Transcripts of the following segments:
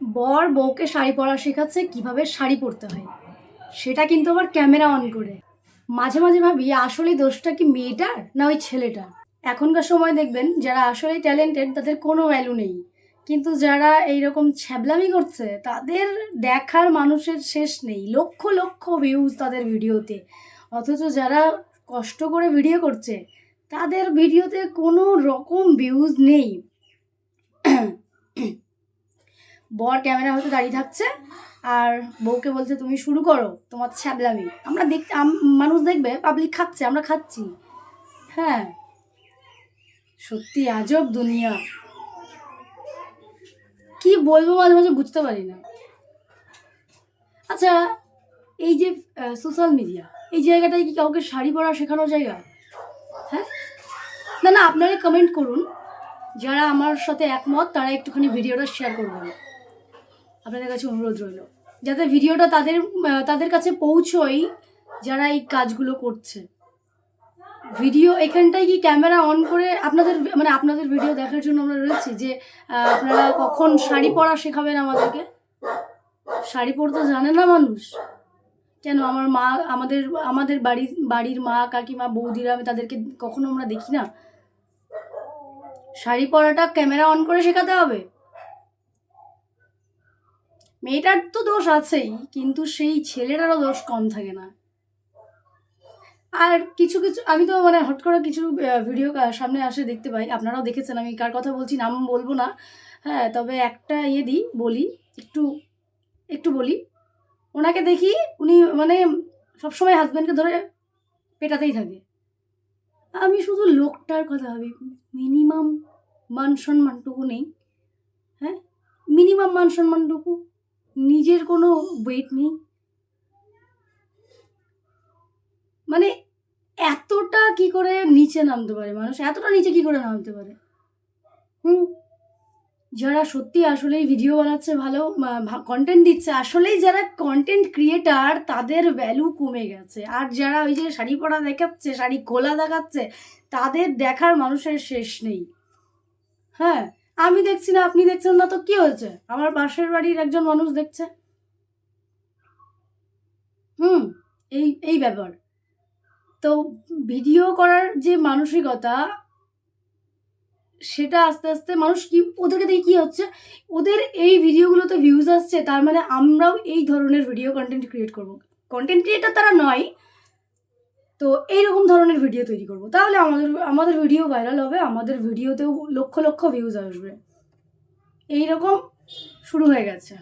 বর বউকে শাড়ি পরা শেখাচ্ছে কীভাবে শাড়ি পরতে হয়। সেটা কিন্তু আবার ক্যামেরা অন করে। মাঝে মাঝে ভাবি, আসলে দোষটা কি মেয়েটার না ওই ছেলেটার? এখনকার সময় দেখবেন, যারা আসলেই ট্যালেন্টেড তাদের কোনো ভ্যালু নেই। কিন্তু যারা এইরকম ছ্যাবলামি করছে, তাদের দেখার মানুষের শেষ নেই। লক্ষ লক্ষ ভিউজ তাদের ভিডিওতে। অথচ যারা কষ্ট করে ভিডিও করছে, তাদের ভিডিওতে কোনো রকম ভিউজ নেই। বর ক্যামেরা হয়তো দাঁড়িয়ে থাকছে আর বউকে বলছে, তুমি শুরু করো তোমার ছ্যাবলামি। আমরা দেখ মানুষ দেখবে পাবলিক খাচ্ছে, আমরা খাচ্ছি। হ্যাঁ। সত্যি আজব দুনিয়া। কি বলব মাঝে মাঝে বুঝতে পারি না। আচ্ছা এই যে সোশ্যাল মিডিয়া এই জায়গাটায় কি কাউকে শাড়ি পরা শেখানোর জায়গা? হ্যাঁ? না না, আপনারা কমেন্ট করুন। যারা আমার সাথে একমত, তারা একটুখানি ভিডিওটা শেয়ার করবেন। আপনাদের কাছে অনুরোধ রইল। যাতে ভিডিওটা তাদের তাদের কাছে পৌঁছই যারা এই কাজগুলো করছে। ভিডিও এখানটায় কি ক্যামেরা অন করে আপনাদের মানে আপনাদের ভিডিও দেখার জন্য আমরা রয়েছি? যে আপনারা কখন শাড়ি পরা শেখাবেন আমাদেরকে? শাড়ি পরতে জানে না মানুষ? কেন আমার মা, আমাদের আমাদের বাড়ির বাড়ির মা, কাকিমা, বৌদিরা আমি তাদেরকে কখনো আমরা দেখি না? শাড়ি পরাটা ক্যামেরা অন করে শেখাতে হবে? মেয়েটার তো দোষ আছেই, কিন্তু সেই ছেলেটারও দোষ কম থাকে না। আর কিছু কিছু, আমি তো মানে হট করে কিছু ভিডিও সামনে আসে দেখতে পাই। আপনারাও দেখেছেন, আমি কার কথা বলছি নাম বলব না। হ্যাঁ তবে একটা ইয়ে দিই, বলি, একটু একটু বলি। ওনাকে দেখি, উনি মানে সবসময় হাজব্যান্ডকে ধরে পেটাতেই থাকে। আমি শুধু লোকটার কথা ভাবি মিনিমাম মান সম্মানটুকু নেই। হ্যাঁ মিনিমাম মান সম্মানটুকু নিজের কোনো ওয়েট নেই। মানে এতটা কি করে নিচে নামতে পারে মানুষ? এতটা নিচে কি করে নামতে পারে? হুম। যারা সত্যি আসলেই ভিডিও বানাচ্ছে ভালো কন্টেন্ট দিচ্ছে, আসলেই যারা কন্টেন্ট ক্রিয়েটার তাদের ভ্যালু কমে গেছে। আর যারা ওই যে শাড়ি পরা দেখাচ্ছে, শাড়ি খোলা দেখাচ্ছে, তাদের দেখার মানুষের শেষ নেই। হ্যাঁ? আমি দেখছি না, আপনি দেখছেন না, তো কি হয়েছে? আমার পাশের বাড়ির একজন মানুষ দেখছে। হুম, এই এই ব্যাপার। তো ভিডিও করার যে মানসিকতা, সেটা আস্তে আস্তে মানুষ কি ওদেরকে দেখে কী হচ্ছে? ওদের এই ভিডিওগুলোতে ভিউজ আসছে, তার মানে আমরাও এই ধরনের ভিডিও কন্টেন্ট ক্রিয়েট করব। কন্টেন্ট ক্রিয়েটার তারা নয় তো এইরকম ধরনের ভিডিও তৈরি করব। তাহলে আমাদের আমাদের ভিডিও ভাইরাল হবে, আমাদের ভিডিওতেও লক্ষ লক্ষ ভিউজ আসবে। এইরকম শুরু হয়ে গেছে।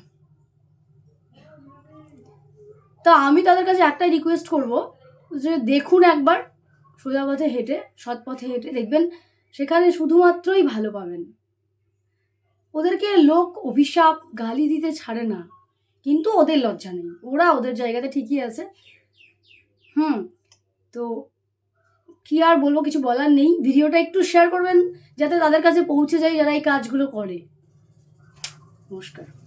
তো আমি তাদের কাছে একটাই রিকোয়েস্ট করব যে দেখুন একবার সোজা পথে হেঁটে সৎ পথে হেঁটে দেখবেন সেখানে শুধুমাত্রই ভালো পাবেন। ওদেরকে লোক অভিশাপ, গালি দিতে ছাড়ে না। কিন্তু ওদের লজ্জা নেই। ওরা ওদের জায়গাতে ঠিকই আছে। হুম তো কি আর বলব, কিছু বলার নেই। ভিডিওটা একটু শেয়ার করবেন, যাতে তাদের কাছে পৌঁছে যায় যারা এই কাজগুলো করে। নমস্কার।